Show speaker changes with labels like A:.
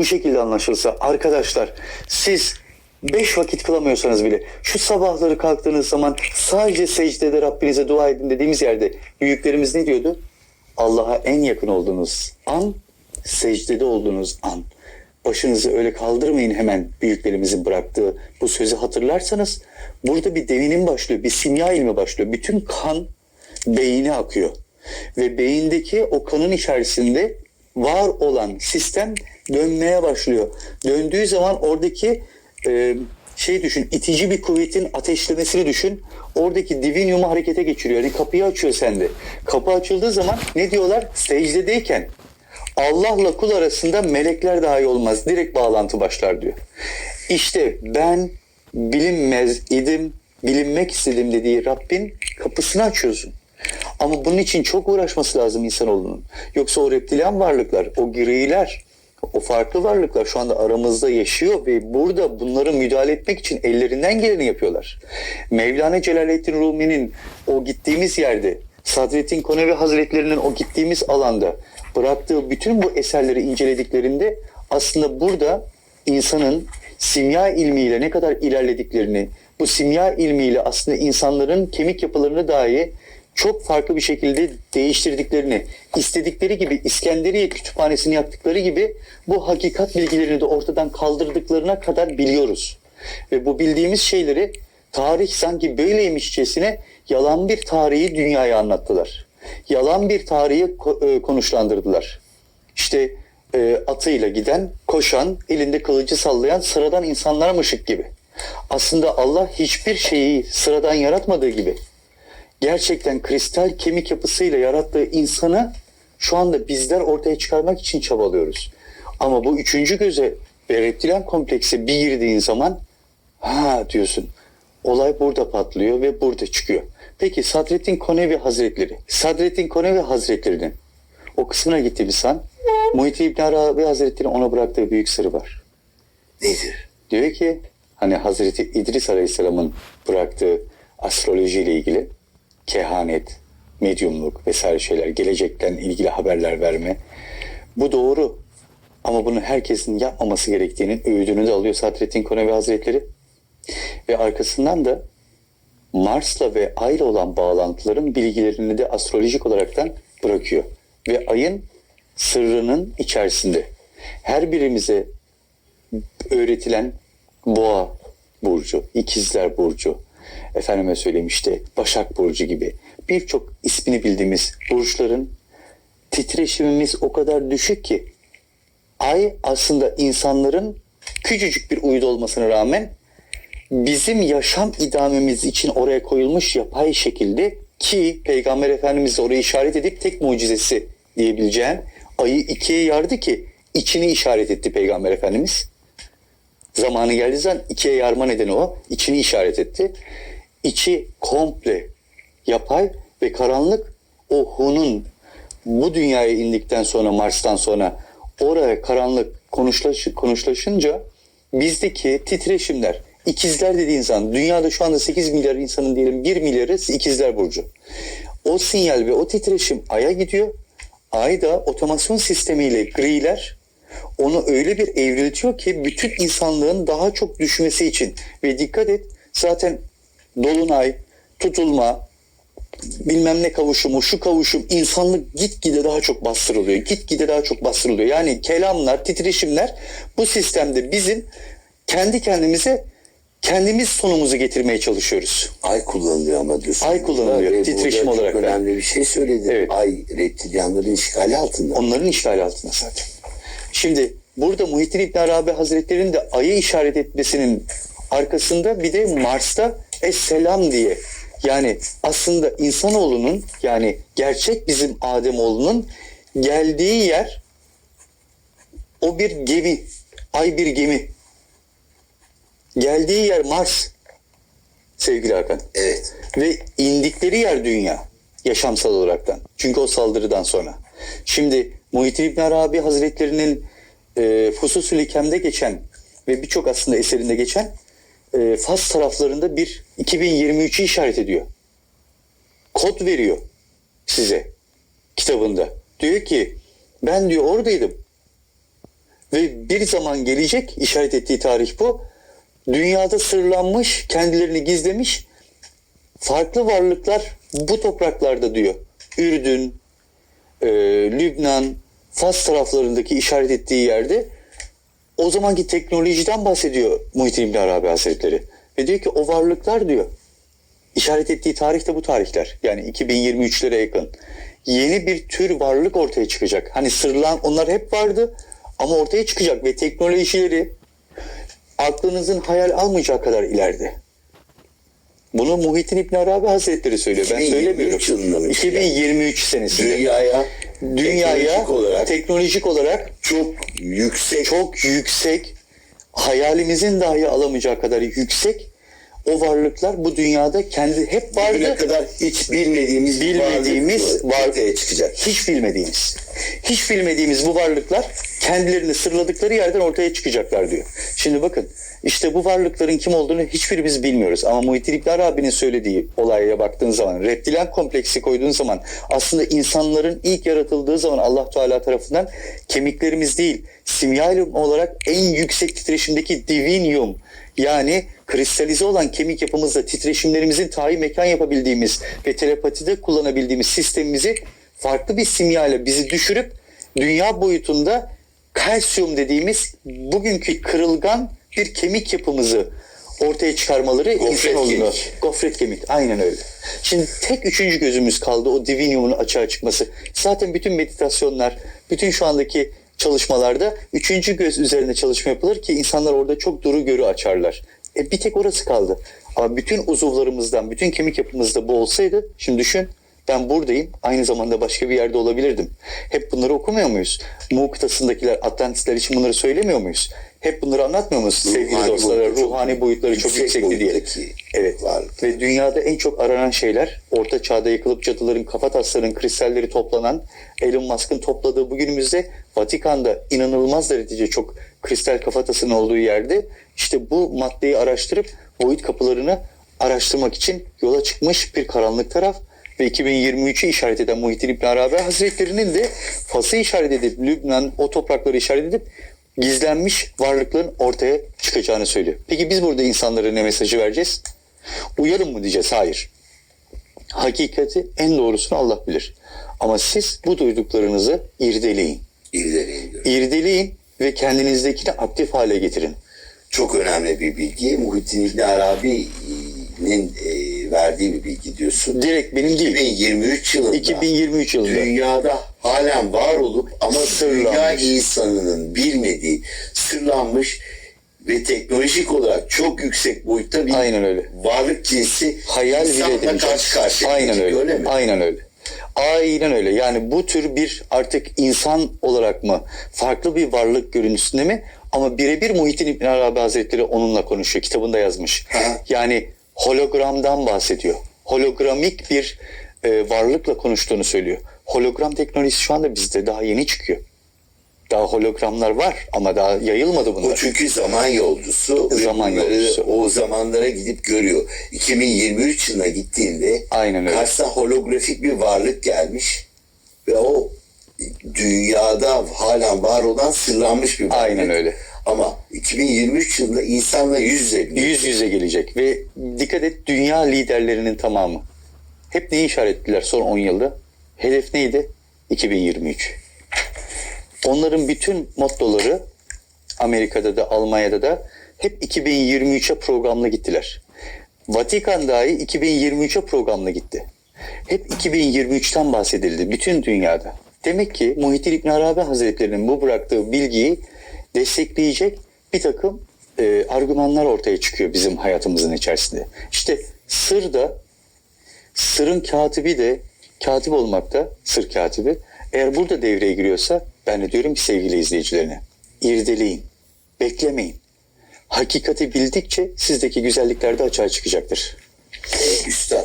A: bu şekilde anlaşılsa arkadaşlar siz beş vakit kılamıyorsanız bile şu sabahları kalktığınız zaman sadece secdede Rabbinize dua edin dediğimiz yerde büyüklerimiz ne diyordu? Allah'a en yakın olduğunuz an secdede olduğunuz an. Başınızı öyle kaldırmayın hemen büyüklerimizin bıraktığı bu sözü hatırlarsanız burada bir devinim başlıyor, bir simya ilmi başlıyor. Bütün kan beyine akıyor. Ve beyindeki o kanın içerisinde var olan sistem dönmeye başlıyor. Döndüğü zaman oradaki e, şey düşün, itici bir kuvvetin ateşlemesini düşün. Oradaki divinyumu harekete geçiriyor. Yani kapıyı açıyor sende. Kapı açıldığı zaman ne diyorlar? Secdedeyken Allah'la kul arasında melekler dahi olmaz. Direkt bağlantı başlar diyor. İşte ben bilinmez idim, bilinmek istedim dediği Rabbin kapısını açıyorsun. Ama bunun için çok uğraşması lazım insanoğlunun. Yoksa o reptilyan varlıklar, o griler, o farklı varlıklar şu anda aramızda yaşıyor ve burada bunları müdahale etmek için ellerinden geleni yapıyorlar. Mevlana Celaleddin Rumi'nin o gittiğimiz yerde, Sadrettin Konevi Hazretlerinin o gittiğimiz alanda bıraktığı bütün bu eserleri incelediklerinde aslında burada insanın simya ilmiyle ne kadar ilerlediklerini, bu simya ilmiyle aslında insanların kemik yapılarını dahi çok farklı bir şekilde değiştirdiklerini, istedikleri gibi İskenderiye kütüphanesini yaptıkları gibi bu hakikat bilgilerini de ortadan kaldırdıklarına kadar biliyoruz. Ve bu bildiğimiz şeyleri tarih sanki böyleymişçesine yalan bir tarihi dünyaya anlattılar. Yalan bir tarihi e, konuşlandırdılar. İşte e, atıyla giden, koşan, elinde kılıcı sallayan sıradan insanlarmışık gibi. Aslında Allah hiçbir şeyi sıradan yaratmadığı gibi gerçekten kristal kemik yapısıyla yarattığı insanı şu anda bizler ortaya çıkarmak için çabalıyoruz. Ama bu üçüncü göze ve reptilen komplekse bir girdiğin zaman ha diyorsun olay burada patlıyor ve burada çıkıyor. Peki Sadrettin Konevi Hazretleri, Sadrettin Konevi Hazretleri'nin o kısmına gitti bir san. Muhittin İbn Arabi Hazretleri'nin ona bıraktığı büyük sırrı var.
B: Nedir?
A: Diyor ki hani Hazreti İdris Aleyhisselam'ın bıraktığı astroloji ile ilgili kehanet, medyumluk vesaire şeyler, gelecekten ilgili haberler verme. Bu doğru. Ama bunu herkesin yapmaması gerektiğinin öğüdünü de alıyor Sadrettin Konevi Hazretleri. Ve arkasından da Mars'la ve Ay'la olan bağlantıların bilgilerini de astrolojik olaraktan bırakıyor. Ve ayın sırrının içerisinde her birimize öğretilen boğa burcu, ikizler burcu, efendime söyleyeyim işte Başak burcu gibi birçok ismini bildiğimiz burçların titreşimimiz o kadar düşük ki ay aslında insanların küçücük bir uydu olmasına rağmen bizim yaşam idamemiz için oraya koyulmuş yapay şekilde ki Peygamber Efendimiz de orayı işaret edip tek mucizesi diyebileceğim ayı ikiye yardı ki içini işaret etti Peygamber Efendimiz. Zamanı geldiği ikiye yarma nedeni o. içini işaret etti. İçi komple yapay ve karanlık o Hun'un bu dünyaya indikten sonra Mars'tan sonra oraya karanlık konuşlaş, konuşlaşınca bizdeki titreşimler ikizler dediğin zaman dünyada şu anda 8 milyar insanın diyelim 1 milyarı ikizler burcu. O sinyal ve o titreşim Ay'a gidiyor. Ay da otomasyon sistemiyle griler onu öyle bir evriltiyor ki bütün insanlığın daha çok düşmesi için ve dikkat et zaten dolunay, tutulma, bilmem ne kavuşumu, şu kavuşum insanlık gitgide daha çok bastırılıyor. Gitgide daha çok bastırılıyor. Yani kelamlar, titreşimler bu sistemde bizim kendi kendimize kendimiz sonumuzu getirmeye çalışıyoruz.
B: Ay kullanılıyor ama diyorsun.
A: Ay kullanılıyor,
B: Ve
A: titreşim olarak
B: Çok önemli bir şey söyledin.
A: Evet.
B: Ay reptilyanların işgali altında.
A: Onların işgali altında zaten. Şimdi burada Muhittin İbn Arabi Hazretleri'nin de ayı işaret etmesinin arkasında bir de Mars'ta Esselam diye yani aslında insanoğlunun yani gerçek bizim Ademoğlunun geldiği yer o bir gemi. Ay bir gemi. Geldiği yer Mars sevgili Hakan.
B: Evet.
A: Ve indikleri yer dünya yaşamsal olaraktan. Çünkü o saldırıdan sonra. Şimdi Muhittin İbn Arabi Hazretleri'nin e, Fusus-ül Hikem'de geçen ve birçok aslında eserinde geçen e, Fas taraflarında bir 2023'ü işaret ediyor. Kod veriyor size kitabında. Diyor ki ben diyor oradaydım. Ve bir zaman gelecek işaret ettiği tarih bu. Dünyada sırlanmış, kendilerini gizlemiş farklı varlıklar bu topraklarda diyor. Ürdün, e, Lübnan, Fas taraflarındaki işaret ettiği yerde o zamanki teknolojiden bahsediyor Muhittin İbn Arabi Hazretleri. Ve diyor ki o varlıklar diyor işaret ettiği tarih de bu tarihler. Yani 2023'lere yakın. Yeni bir tür varlık ortaya çıkacak. Hani sırlan onlar hep vardı ama ortaya çıkacak ve teknolojileri aklınızın hayal almayacağı kadar ileride. Bunu Muhittin İbn Arabi Hazretleri söylüyor. Ben
B: 2023 yılında
A: söylemiyorum.
B: mı?
A: 2023 senesinde.
B: Dünyaya,
A: Dünyaya
B: teknolojik olarak
A: teknolojik olarak
B: çok yüksek
A: çok yüksek, hayalimizin dahi alamayacağı kadar yüksek o varlıklar bu dünyada kendi hep
B: bugüne
A: vardı.
B: kadar hiç bilmediğimiz
A: Bilmediğimiz
B: varlık
A: var-
B: ortaya çıkacak.
A: Hiç bilmediğimiz. Hiç bilmediğimiz bu varlıklar kendilerini sırladıkları yerden ortaya çıkacaklar diyor. Şimdi bakın işte bu varlıkların kim olduğunu hiçbirimiz bilmiyoruz. Ama Muhittin İbn Arabi'nin söylediği olaya baktığın zaman, reptilen kompleksi koyduğun zaman aslında insanların ilk yaratıldığı zaman Allah Teala tarafından kemiklerimiz değil, simyalum olarak en yüksek titreşimdeki divinyum yani kristalize olan kemik yapımızda titreşimlerimizin tayin mekan yapabildiğimiz ve telepatide kullanabildiğimiz sistemimizi farklı bir simyayla bizi düşürüp dünya boyutunda kalsiyum dediğimiz bugünkü kırılgan bir kemik yapımızı ortaya çıkarmaları insanoğlunu.
B: kemik.
A: Gofret kemik. Aynen öyle. Şimdi tek üçüncü gözümüz kaldı o diviniumun açığa çıkması. Zaten bütün meditasyonlar, bütün şu andaki çalışmalarda üçüncü göz üzerine çalışma yapılır ki insanlar orada çok duru görü açarlar. E bir tek orası kaldı. Ama bütün uzuvlarımızdan, bütün kemik yapımızda bu olsaydı, şimdi düşün ben buradayım, aynı zamanda başka bir yerde olabilirdim. Hep bunları okumuyor muyuz? Mu kıtasındakiler, Atlantistler için bunları söylemiyor muyuz? Hep bunları anlatmıyor muyuz sevgili
B: Ruhani çok-
A: Ruhani boyutları çok
B: yüksek
A: yüksekti diye. Evet.
B: varlık.
A: Ve dünyada en çok aranan şeyler orta çağda yıkılıp cadıların kafataslarının kristalleri toplanan Elon Musk'ın topladığı bugünümüzde Vatikan'da inanılmaz derecede çok kristal kafatasının olduğu yerde işte bu maddeyi araştırıp boyut kapılarını araştırmak için yola çıkmış bir karanlık taraf ve 2023'ü işaret eden Muhittin İbn Arabi Hazretleri'nin de Fas'ı işaret edip Lübnan o toprakları işaret edip gizlenmiş varlıkların ortaya çıkacağını söylüyor. Peki biz burada insanlara ne mesajı vereceğiz? Uyalım mı diyeceğiz? Hayır. Hakikati en doğrusunu Allah bilir. Ama siz bu duyduklarınızı irdeleyin.
B: İrdeleyin.
A: İrdeleyin ve kendinizdekini aktif hale getirin.
B: Çok önemli bir bilgi. Muhittin İbn Arabi'nin e, verdiği bir bilgi diyorsun.
A: Direkt benim değil.
B: 2023 yılında
A: 2023 yılında.
B: dünyada halen var olup ama
A: Sırlanmış.
B: dünya insanının bilmediği sırlanmış ve teknolojik olarak çok yüksek boyutta bir
A: Aynen öyle.
B: varlık cinsi
A: Hayal bile edemeyeceğiz.
B: karşı karşıya
A: Aynen öyle.
B: öyle mi?
A: Aynen öyle. Aynen öyle. Yani bu tür bir artık insan olarak mı farklı bir varlık görüntüsünde mi ama birebir Muhittin İbn Arabi Hazretleri onunla konuşuyor. Kitabında yazmış.
B: Ha.
A: Yani hologramdan bahsediyor. Hologramik bir e, varlıkla konuştuğunu söylüyor. Hologram teknolojisi şu anda bizde daha yeni çıkıyor. Daha hologramlar var ama daha yayılmadı
B: O
A: bunlar.
B: çünkü zaman yolcusu.
A: Zaman yolcusu.
B: O zamanlara gidip görüyor. 2023 yılına gittiğinde
A: Aynen öyle.
B: karşısına holografik bir varlık gelmiş ve o dünyada halen var olan sırlanmış bir varlık.
A: Aynen öyle.
B: Ama 2023 yılında insanla yüz yüze bile-
A: yüz yüze gelecek ve dikkat et dünya liderlerinin tamamı hep neyi işaretliler son 10 yılda? Hedef neydi? 2023. Onların bütün mottoları Amerika'da da Almanya'da da hep 2023'e programlı gittiler. Vatikan dahi 2023'e programlı gitti. Hep 2023'ten bahsedildi bütün dünyada. Demek ki Muhittin İbn Arabi Hazretleri'nin bu bıraktığı bilgiyi destekleyecek bir takım e, argümanlar ortaya çıkıyor bizim hayatımızın içerisinde. İşte sır da sırın katibi de katip olmakta sır katibi. Eğer burada devreye giriyorsa ben de diyorum ki sevgili izleyicilerine irdeleyin, beklemeyin. Hakikati bildikçe sizdeki güzellikler de açığa çıkacaktır.
B: Üstad